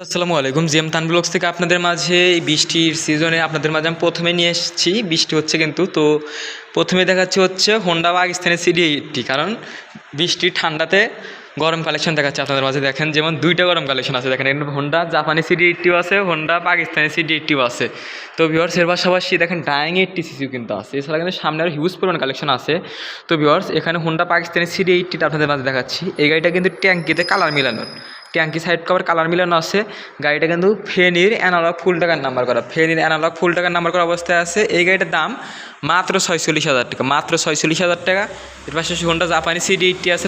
আসসালামু আলাইকুম। জিএম তান ব্লগস থেকে আপনাদের মাঝে বৃষ্টির সিজনে আপনাদের মাঝে আমি প্রথমে নিয়ে এসেছি। বৃষ্টি হচ্ছে কিন্তু, তো প্রথমে দেখাচ্ছি হচ্ছে হোন্ডা পাকিস্তানের সিডি এইটটি কারণ বৃষ্টির ঠান্ডাতে গরম কালেকশন দেখাচ্ছে আপনাদের মাঝে। দেখেন, যেমন দুইটা গরম কালেকশন আছে। দেখেন, এখানে হোন্ডা জাপানি সিডি এইটটিও আছে হোন্ডা পাকিস্তানি সিডি এইটটিও আছে। তো ভিওর্স এর পাশাপাশি দেখেন ডাইং এইটটি সিসিও কিন্তু আছে। এছাড়া কিন্তু সামনে আরও হিউজ পরিমাণ কালেকশন আছে। তো ভিওর্স এখানে হোন্ডা পাকিস্তানি সিডি এইটটিটা আপনাদের মাঝে দেখাচ্ছি। এই গাড়িটা কিন্তু ট্যাঙ্কিতে কালার মিলানোর। ট্যাঙ্কি সাইড কভার কালার মিলানো আছে। গাড়িটা কিন্তু ফেনির অ্যানালগ ফুল টাকার নাম্বার করা। ফেনির অ্যানালগ ফুল টাকার নাম্বার করা অবস্থায় আছে। এই গাড়িটার দাম মাত্র ছয়চল্লিশ হাজার টাকা। মাত্র ছয়চল্লিশ হাজার টাকা। এর পাশে হোন্ডা জাপানি সিডি এইটটি আছে।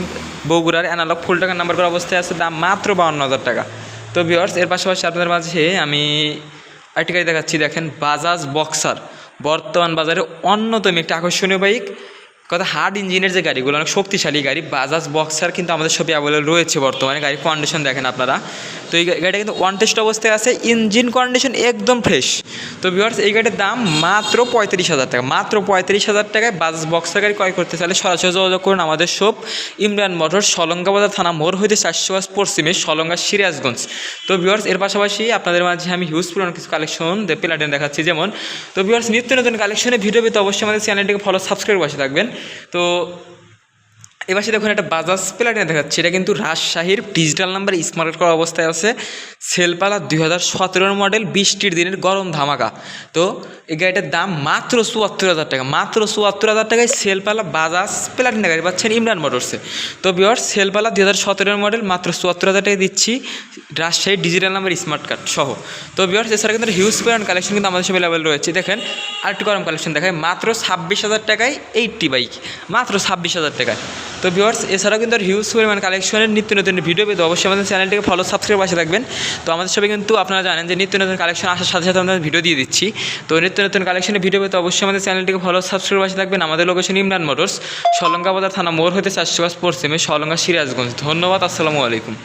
বগুড়ার অ্যানালগ ফুল টাকার নাম্বার করা অবস্থায় আছে। দাম মাত্র বাউন্ন হাজার টাকা। তো ভিওর্স এর পাশাপাশি আপনাদের মাঝে আমি আরেকটি গাড়ি দেখাচ্ছি। দেখেন বাজাজ বক্সার বর্তমান বাজারে অন্যতম একটি আকর্ষণীয় বাইক কথা হার্ড ইঞ্জিনের যে গাড়িগুলো, অনেক শক্তিশালী গাড়ি বাজাজ বক্সার কিন্তু আমাদের সবই অ্যাভেলেবল রয়েছে বর্তমানে। গাড়ির কন্ডিশন দেখেন আপনারা। তো এই গাড়িটা কিন্তু ওয়ান টেস্ট অবস্থায় আছে ইঞ্জিন কন্ডিশন একদম ফ্রেশ তো ভিউয়ার্স এই গাড়ির দাম মাত্র পঁয়ত্রিশ হাজার টাকা, মাত্র পঁয়ত্রিশ হাজার টাকায় বাজাজ বক্সার গাড়ি ক্রয় করতে চাইলে সরাসরি যোগাযোগ করুন আমাদের শপ ইমরান মোটর সলঙ্গা বাজার থানা মোড় হইতে চারশো গাছ পশ্চিমে, সলঙ্গা সিরাজগঞ্জ। তো ভিউয়ার্স এর পাশাপাশি আপনাদের মাঝে আমি হিউজ পুরনো কিছু কালেকশন প্লাটেন দেখাচ্ছি, যেমন, তো ভিউয়ার্স নিত্য নতুন কালেকশনে ভিডিও পেতে অবশ্যই আমাদের চ্যানেলটিকে ফলো সাবস্ক্রাইব বসে থাকবেন। তো এবার সে দেখুন একটা বাজাজ প্লাটিনা দেখাচ্ছে। এটা কিন্তু রাজশাহীর ডিজিটাল নাম্বার স্মার্ট করা অবস্থায় আছে। সেলপালা দুই হাজার সতেরোর মডেল বৃষ্টির দিনের গরম ধামাকা। তো এই গাড়িটার দাম মাত্র চুয়াত্তর হাজার টাকা, মাত্র চুয়াত্তর হাজার টাকায় সেলপালা বাজাজ প্লাটিনা গাড়ি পাচ্ছেন ইমরান মোটরসে। তো বিয়ার সেলপালা দুই হাজার সতেরোর মডেল মাত্র চুয়াত্তর হাজার টাকা দিচ্ছি রাজশাহীর ডিজিটাল নাম্বার স্মার্ট কার্ড সহ। তো বিয়ার এছাড়া কিন্তু হিউজ পরিমাণ কালেকশন কিন্তু আমাদের সব অ্যাভেলেবল রয়েছে। দেখেন, আরেকটু গরম কালেকশন দেখায় মাত্র ছাব্বিশ হাজার টাকায় এইটটি বাইক মাত্র ছাব্বিশ হাজার টাকায়। তো ভিউয়ার্স, এছাড়াও কিন্তু আর হিউজ পরিমাণ কালেকশনের নিত্য নতুন ভিডিও পেতে অবশ্যই আমাদের চ্যানেলটিকে ফলো সাবস্ক্রাইব আসে রাখবেন তো আমাদের সবাই কিন্তু আপনারা জানেন যে নিত্য নতুন কালেকশন আসার সাথে সাথে আমাদের ভিডিও দিয়ে দিচ্ছি। তো নিত্য নতুন কালেকশনের ভিডিও পেতে অবশ্যই আমাদের চ্যানেলটিকে ফলো সাবস্ক্রাইব আসে থাকবেন। আমাদের লোকেশন ইমরান মোটরস সলঙ্গা বাজার থানা, মোড় হতে চারশো গাছ পশ্চিমে সলঙ্গা সিরাজগঞ্জ। ধন্যবাদ, আসসালামু আলাইকুম।